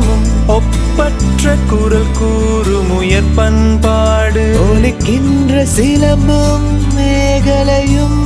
மனமும் ஒப்பற்ற குரல் கூறும் உயர் பண்பாடு. ஒலிக்கின்ற சிலம்பும் மேகலையும்